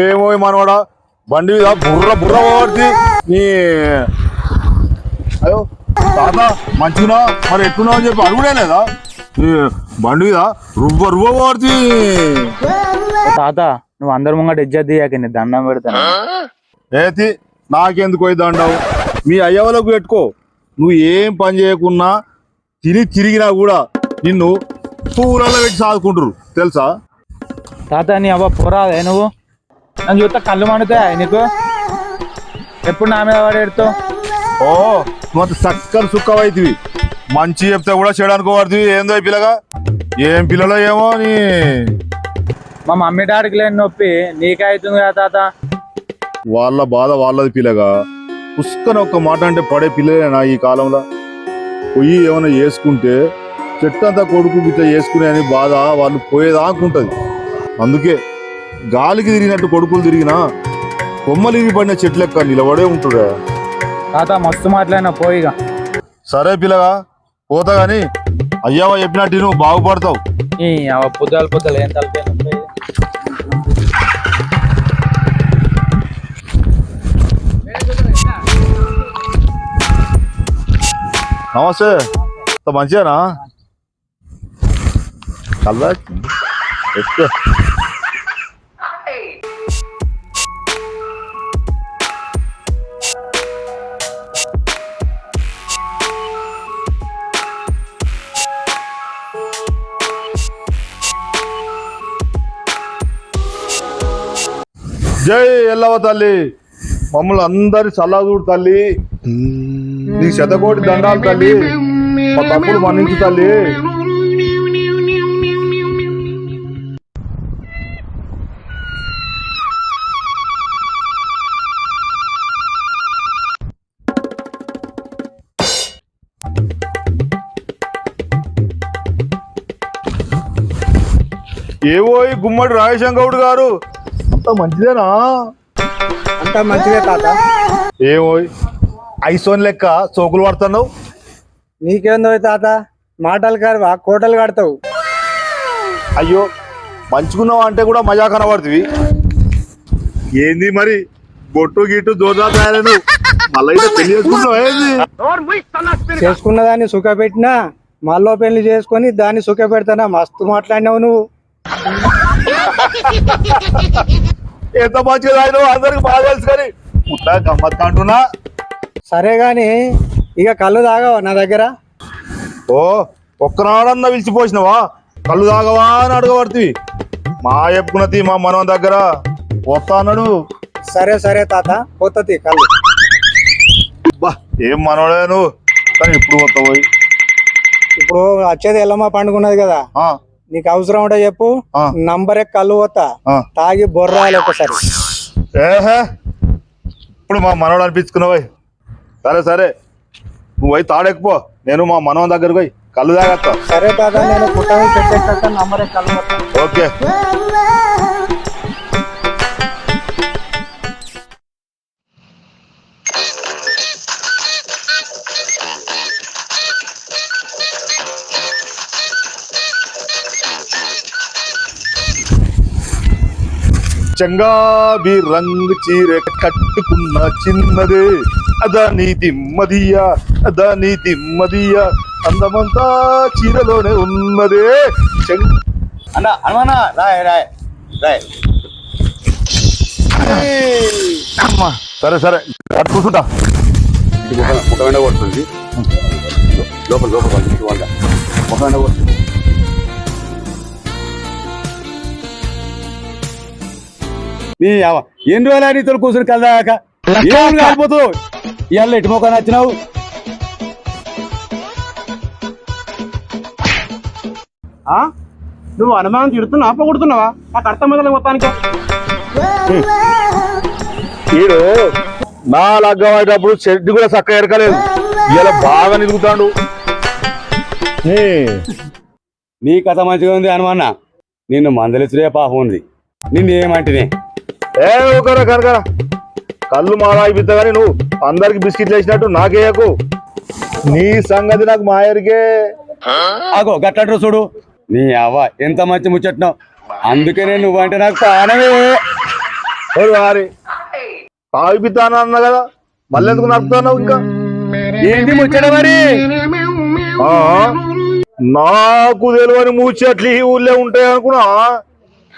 ఏమో మనవాడా బండి మీద బుర్ర బుర్ర పడుతుంది. నీ అయ్యో తాత మంచిగా మరి ఎట్టున్నావు అని చెప్పి అడుగుడే లేదా? బండి మీద రువ్వ రువ్వ పడుతుంది. ఓ తాత నువ్వు అందరి ముంగట ఇజ్జత్ తీయక నీ దండం పెడతాను. ఏతి నాకెందుకు పోయి దండావు? మీ అయ్యవలకు పెట్టుకో. నువ్వు ఏం పని చేయకున్నా తిని తిరిగినా కూడా నిన్ను పూలలో పెట్టి సాదుకుంటారు తెలుసా? తాత నీ అవ్వ పోరాదే నువ్వు? నన్ను చూస్తే కళ్ళు మండుతాయి నీకు? ఎప్పుడు నా మీద పడేడుతావు ఓ మొత్త చక్కని సుక్కవైతివి మంచి చెప్తే కూడా చేయడానికి పడుతుంది ఏందో ఈ పిల్లగా? ఏం పిల్లలో ఏమో నీ? మా మమ్మీ డాడీకి లేని నొప్పి. నీకే అవుతుంది కదా తాత. వాళ్ళ బాధ వాళ్ళది పిల్లగా. పుష్కన ఒక్క మాట అంటే పడే పిల్లలేనా ఈ కాలంలో? పొయ్యి ఏమైనా చేసుకుంటే చెట్టంతా కొడుకు ఇట్లా చేసుకునే అని బాధ వాళ్ళు పోయేదాకుంటది అందుకే గాలికి తిరిగినట్టు కొడుకులు తిరిగినా కొమ్మలు ఇరిగి పడిన చెట్లెక్క నిలబడే ఉంటురా తాత మస్తు మాట్లాడినా పోయిగా సరే పిల్లగా పోతా గాని అయ్యావా చెప్పినట్టు నువ్వు బాగుపడతావు. అవ్వ పుద్దలు పుద్దలు ఏం నొప్పి నమస్తే. ఇంత మంచిగానా కల్లా ఎక్కువ జై ఎల్లవ తల్లి. మమ్మల్ని అందరి చల్లదూడు తల్లి. నీ శతకోటి దండాలు తల్లి. మా తప్పులు మన్నించు తల్లి. ఏవో ఈ గుమ్మడి రాజశంకర్ గౌడ్ గారు. అంత మంచిదేనా? అంతా మంచిదే తాత. ఏమో ఐసోన్ లెక్క సోకులు పడుతున్నావు? నీకేందో తాత? మాటలు కరవా కోటలు కడతావు. అయ్యో మంచుకున్నావు అంటే కూడా మజా కనబడుతుంది. ఏంది మరి? బొట్టు గిట్టు దోదా తయారైన మళ్ళీ పెళ్ళి చేసుకున్న దాన్ని సుఖ పెట్టినా మళ్ళీ పెళ్ళి చేసుకొని దాన్ని సుఖ పెడతానా మస్తు మాట్లాడినావు నువ్వు. ఎంత మంచిగా తాగినావు అందరికి బాగా తెలుసు కానీ పుట్టా గమ్మత్ అంటున్నా. సరే గాని ఇక కళ్ళు తాగవా నా దగ్గర? ఓ ఒక్కనాడన్నా పిలిచిపోసినావా కళ్ళు తాగవా అని అడగబడుతుంది. మా చెప్పుకున్నది మా మనం దగ్గర. వస్తా అన్నాడు. సరే సరే తాత పోతుంది కళ్ళు. బా ఏం మనోడే నువ్వు? కానీ ఇప్పుడు కొత్త పోయి? ఇప్పుడు వచ్చేది ఎల్లమ్మ పండుగ ఉన్నది కదా. నీకు అవసరం ఉంటే చెప్పు. నంబరే ఆ. తాగి బొర్రాలి ఒకసారి. ఏహే. ఇప్పుడు మా మనోడు అనిపించుకున్నావు సరే సరే. నువ్వు పోయి తాడెక్కుపో. నేను మా మనవన్ దగ్గరకు పోయి కళ్ళు తాగత్తా సరే తాత నేను పెట్టేట నంబరే పోతా ఓకే. చంగాబి రంగు చీర కట్టుకున్న చిన్నదే. అదా నీ దిమ్మదియ అదా నీ దిమ్మదియ అందమంతా చీరలోనే ఉన్నదే. అన్న హనుమానా రాయ్ రాయ్ రాయ్. అమ్మా, సరే సరే. అటు కూర్చుంటా. ఇంటి ముఖం ఎండ కొడుతుంది. లోపల లోపల వంట ముఖం ఎండ కొడుతుంది నీ ఎన్ని రోజులు నీతో కూర్చుని కలదాక ఏం కాలిపోతావు ఇవాళ ఎటు ముఖం నచ్చినావు? నువ్వు అనుమానం తిడుతున్నా పొగుడుతున్నావా నాకు అర్థం మొదలు మొత్తానికి. ఈడు నా లగ్గం అయ్యేటప్పుడు చెడ్డి కూడా చక్కగా ఎరకలేదు. ఇలా బాగా నిలుగుతాడు. నీ కథ మంచిగా ఉంది హనుమాన్న నిన్ను మందలిస్తుడే పాపం ఉంది. నిన్ను ఏమంటేనే? ఏ ఒకరా కనకరా కళ్ళు మారాయి బిద్ద కానీ నువ్వు. అందరికి బిస్కెట్లు వేసినట్టు నాకేయకు నీ సంగతి నాకు మాయరికే. అగో గట్లట్రు చూడు. నీ అవ్వ ఎంత మంచి ముచ్చట్నావు అందుకనే నువ్వంటే నాకు ప్రాణమే. వారి. తాగిపిస్తాను అన్నా కదా? మళ్ళీ ఎందుకు నడుపుతున్నావు ఇంకా? ఏంటి ముచ్చట మరి? నాకు తెలియని మూచెట్లు ఈ ఊళ్ళో ఉంటాయి అనుకున్నా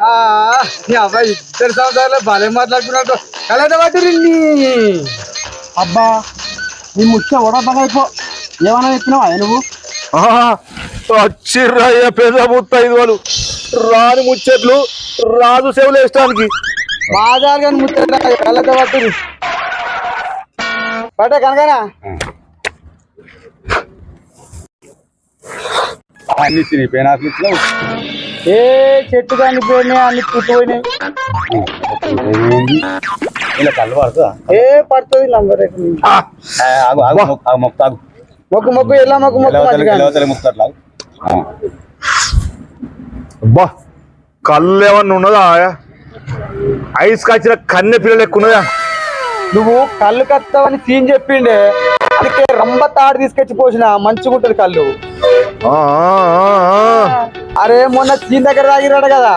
అబ్బాయి ఇద్దరు సంవత్సరాలు భలే మాట్లాడుకున్నట్టు. కలట పట్టి అబ్బా నీ ముచ్చ ఉడబగైపో ఏమన్నా చెప్పినావా నువ్వు? వచ్చిర్రయ్య పెద్ద ముత్త ఐదు వాళ్ళు. రాని ముచ్చట్లు రాజు సేవలు వేయడానికి. బాగా కానీ ముచ్చట కలట పట్టి పట్ట కనకనా? అన్ని తినిపోయినా ఇచ్చినావు. ఏ చెట్టు కానీ పోయినాయి అన్ని పుట్టిపోయినాయి? ఇలా కళ్ళు పడుతుందా ఏ పడుతుంది నంబర్ ఆ, ఆగు ఆగు మొక్కు, ఆగు మొక్కు ఆగు. మొక్కు మొక్కు ఎలా మొక్కు మొక్కు. అబ్బా కళ్ళు ఏమన్నా ఉన్నదా? ఐస్ కాచిన కన్నె పిల్లలు ఎక్కువ ఉన్నదా? నువ్వు కళ్ళు కత్తావని సీన్ చెప్పిండే. అందుకే రంబ తాడు తీసుకొచ్చి పోసిన మంచిగా ఉంటది కళ్ళు. అరే మొన్న సీన్ దగ్గర తాగిరాడు కదా.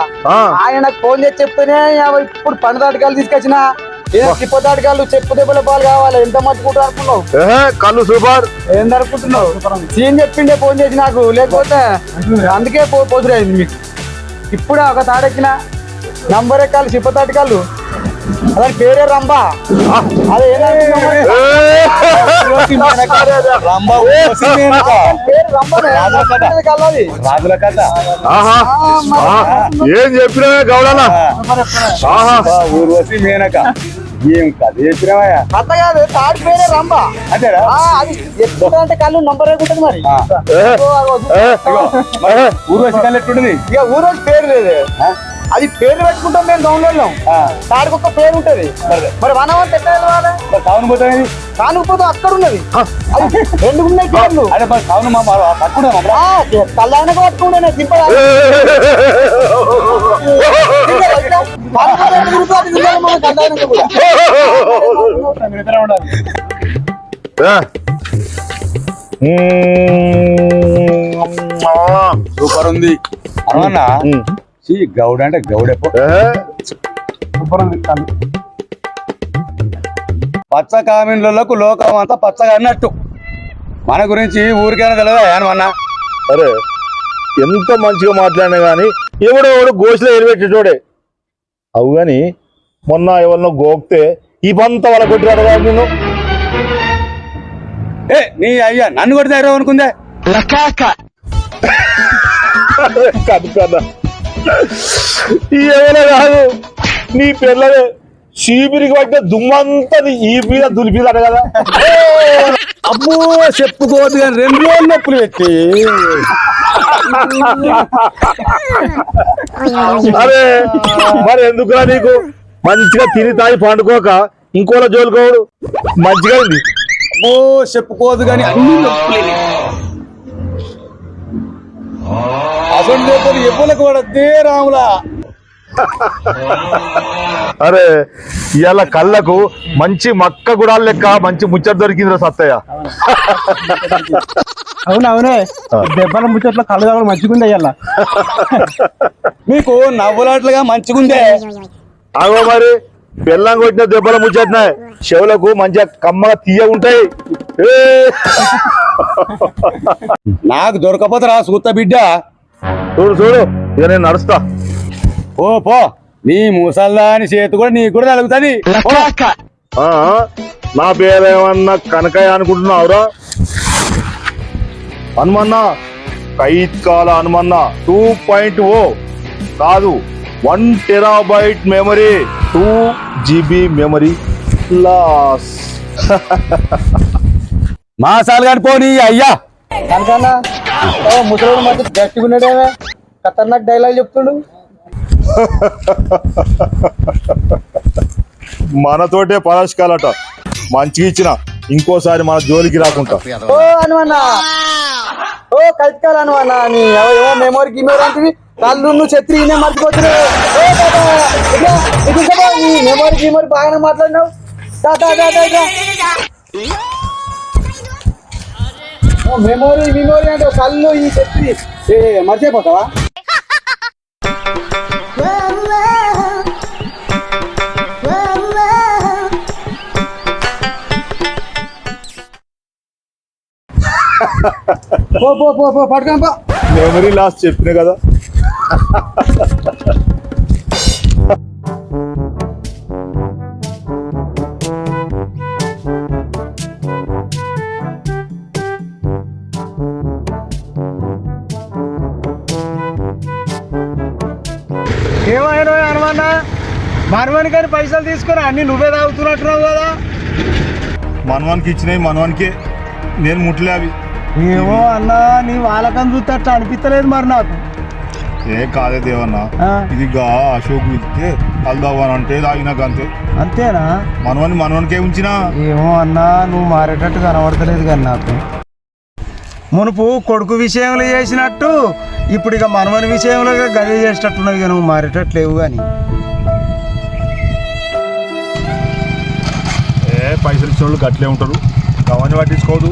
ఆయన ఫోన్ చేసి చెప్తేనే "యావ, ఇప్పుడు పండు తాటకాలు తీసుకొచ్చిన. ఏదో తాటకాలు చెప్పు దెబ్బల పాలు కావాలి. ఎంత మట్టుకుంటా అనుకున్నావు? కళ్ళు సూపర్. ఏం అనుకుంటున్నావు సీన్ చెప్పిండే ఫోన్ చేసి నాకు లేకపోతే అందుకే పో పోతురైంది మీకు. ఇప్పుడు ఒక తాడెక్కిన. నంబర్ ఎక్కాలి చిప్ప తాటకాలు అదని పేరే రంబా అదే ఊర్వశి. అది. రాజుల కథ. ఏం చెప్పినవే గౌడనా ఊర్వశి మేనక ఏం కథ చెప్పినావా కథ కాదు తాడి పేరే రంబ అంతేరా ఆ, అది ఎప్పుడు అంటే కళ్ళు నంబర్ ఉంటుంది మరి? ఊర్వశి కళ్ళు ఎట్లుంటుంది? ఇక ఊరోజు పేరు లేదు. ఆ? అది పేరు పెట్టుకుంటాం మేము డౌన్లోడ్ ఆ. తాడికి ఒక పేరు ఉంటది. మరి? వనం అంటే ఎట్లా తెలవాలి? మరి కావును పోతాయి కానుకపోతే అక్కడ ఉన్నది అది రెండు ఉన్నాయి పేర్లు. అదే మరి. మ్మ్. ఆ. సూపర్ ఉంది. అవునా గౌడ్ అంటే ఏహే, పచ్చ కామిన్లకు లోకం అంతా పచ్చగా అన్నట్టు. మన గురించి ఊరికైనా తెలియదా ఏమన్నా? అరే ఎంత మంచిగా మాట్లాడినా గాని ఎవడో ఎవడు గోసులో ఎలిపెట్టేటోడే అవు గాని మొన్న ఎవరినో గోక్తే ఈ పంత వాళ్ళ కొట్టిరాడు కాదు నేను ఏ నీ అయ్యా నన్ను కొడితే అనుకుందే కాదు? కదా ఎవరో కాదు. నీ పిల్లలే చీపిరికి పట్టిన దుమ్మంతా ఈ మీద దులిపిదాడు కదా. అబ్బో చెప్పుకోవద్దు కానీ రెండు రోజులు నొప్పులు పెట్టి. అరే మరి ఎందుకురా నీకు? మంచిగా తిని తాగి పండుకోక ఇంకోలా జోలుకోడు మంచిగా ఉంది. అబ్బో చెప్పుకోవద్దు కానీ అన్ని నొప్పులే అసలు ఎవ్వలకు పడద్దే రాములా. అరే ఇవాళ కళ్ళకు మంచి మక్క గుడాలు లెక్క మంచి ముచ్చట దొరికిందిరా సత్తయ్య. అవును అవునే? దెబ్బల ముచ్చట్లో కళ్ళు తాగడం మంచిగుంది అయ్యాల మీకు నవ్వులాట్లుగా మంచిగుందే అగో మరి బెల్లం కొట్టిన దెబ్బల ముచ్చట్నాయి చెవులకు మంచిగా కమ్మగా తీయ ఉంటాయి. ఏ! నాకు దొరకపోతే రా సూత బిడ్డ? చూడు చూడు. ఇక నేను నడుస్తా. ఓ పో. నీ ముసల్దాని చేతి కూడా నీకు కూడా తలుగుతుంది. ఆ, నా పేరేమన్నా Kanakaiah అనుకుంటున్నావురా? Hanumanna Kaithkala Hanumanna two point O. కాదు one terabyte memory two GB memory loss మాసాలు కానీ పోనీ అయ్యా. కనుకన్నా ముసలోడు మధ్య గట్టిగా ఉన్నాడేమే ఖతర్నాక్ డైలాగ్ చెప్తుండు. మనతోటే పరాశకాలట. మంచిగా ఇచ్చిన ఇంకోసారి మన జోలికి రాకుండా ఓ అనువన్నా ఓ కైత్కాలు అనువన్నా నీ ఏమో మెమోరీ గిమోరీ అంటివి? కళ్ళు చెత్రి ఈయన మర్చిపోతున్నావు మెమోరీ గిమోరీ బాగానే మాట్లాడినావు. మెమోరీ మెమోరీ అంటే కళ్ళు ఈ చెప్పి మర్చిపోతావా? పో పో పో పో పట్టుకొని పో. మెమరీ లాస్ చెప్పిన కదా. ఏమైనా హనుమన్న మనమని కానీ పైసలు తీసుకొని అన్ని నువ్వే తాగుతున్నట్టున్నావు కదా. మనవానికి ఇచ్చినాయి మనవానికే. నేను ముట్టలే అవి. ఏమో అన్నా నీ వాళ్ళకని చూస్తే అట్లా అనిపించలేదు మరి నాకు. ఏ కాదే దేవన్న ఆ, ఇది గా అశోక్ ఇస్తే కలుదావని అంటే తాగినాక అంతే అంతేనా? మనవని మనవనికే ఉంచినా. ఏమో అన్నా నువ్వు మారేటట్టు కనబడతలేదు కానీ నాకు. మునుపు కొడుకు విషయంలో చేసినట్టు ఇప్పుడు ఇక మనమని విషయంలో గదే చేసేటట్టున్నావు ఇక నువ్వు మారేటట్టు లేవు కానీ ఏ పైసలు ఇచ్చిన వాళ్ళు గట్లే ఉంటారు. అవన్నీ పట్టించుకోదు.